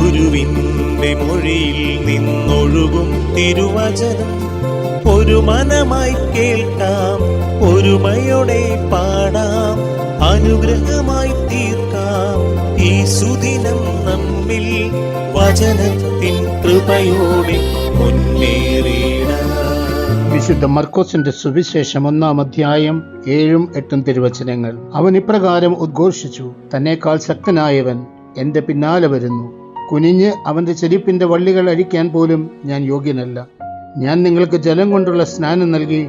ഗുരുവിന്റെ മൊഴിയിൽ നിന്നൊഴുകും തിരുവചനം. ഒരു മനമായി കേൾക്കാം ഒരുമയോടെ പാടാം അനുഗ്രഹമായി തീർക്കാം. ഈ സുദിനം നമ്മിൽ വചനത്തിൻ കൃപയോടെ മുന്നേറിയിടാം വിശുദ്ധ മർക്കോസിന്റെ സുവിശേഷം ഒന്നാം അധ്യായം ഏഴും എട്ടും തിരുവചനങ്ങൾ. അവൻ ഇപ്രകാരം ഉദ്ഘോഷിച്ചു തന്നെക്കാൾ ശക്തനായവൻ എന്റെ പിന്നാലെ വരുന്നു. കുനിഞ്ഞ് അവന്റെ ചെരിപ്പിന്റെ വള്ളികൾ അഴിക്കാൻ പോലും ഞാൻ യോഗ്യനല്ല. ഞാൻ നിങ്ങൾക്ക് ജലം കൊണ്ടുള്ള സ്നാനം നൽകി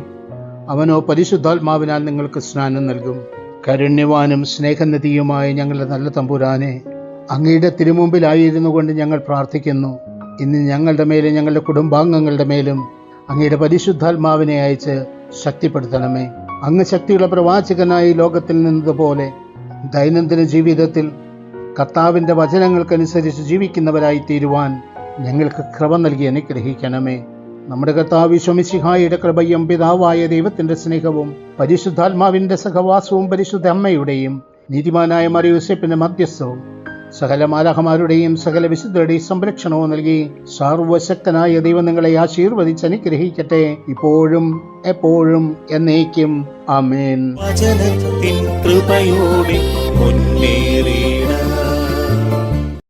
അവനോ പരിശുദ്ധാത്മാവിനാൽ നിങ്ങൾക്ക് സ്നാനം നൽകും. കരുണ്യവാനും സ്നേഹനിധിയുമായ ഞങ്ങളുടെ നല്ല തമ്പുരാനെ അങ്ങയുടെ തിരുമുമ്പിലായിരുന്നു കൊണ്ട് ഞങ്ങൾ പ്രാർത്ഥിക്കുന്നു. ഇന്ന് ഞങ്ങളുടെ മേലും ഞങ്ങളുടെ കുടുംബാംഗങ്ങളുടെ മേലും അങ്ങയുടെ പരിശുദ്ധാത്മാവിനെ അയച്ച് ശക്തിപ്പെടുത്തണമേ. അങ്ങ് ശക്തിയുള്ള പ്രവാചകനായി ലോകത്തിൽ നിന്നതുപോലെ ദൈനംദിന ജീവിതത്തിൽ കർത്താവിന്റെ വചനങ്ങൾക്കനുസരിച്ച് ജീവിക്കുന്നവരായി തീരുവാൻ ഞങ്ങൾക്ക് കൃപ നൽകി അനുഗ്രഹിക്കണമേ. നമ്മുടെ കർത്താവ് ശമിശിഹായുടെ കൃപയും പിതാവായ ദൈവത്തിന്റെ സ്നേഹവും പരിശുദ്ധാത്മാവിന്റെ സഹവാസവും പരിശുദ്ധ അമ്മയുടെയും നീതിമാനായ മറിയൂസപ്പിന്റെ മധ്യസ്ഥവും സകല മാലാഹമാരുടെയും സകല വിശുദ്ധരുടെയും സംരക്ഷണവും നൽകി സർവശക്തനായ ദൈവം നിങ്ങളെ ആശീർവദിച്ച് അനുഗ്രഹിക്കട്ടെ. ഇപ്പോഴും എപ്പോഴും എന്നേക്കും. വചനത്തിൻ കൃപയോടെ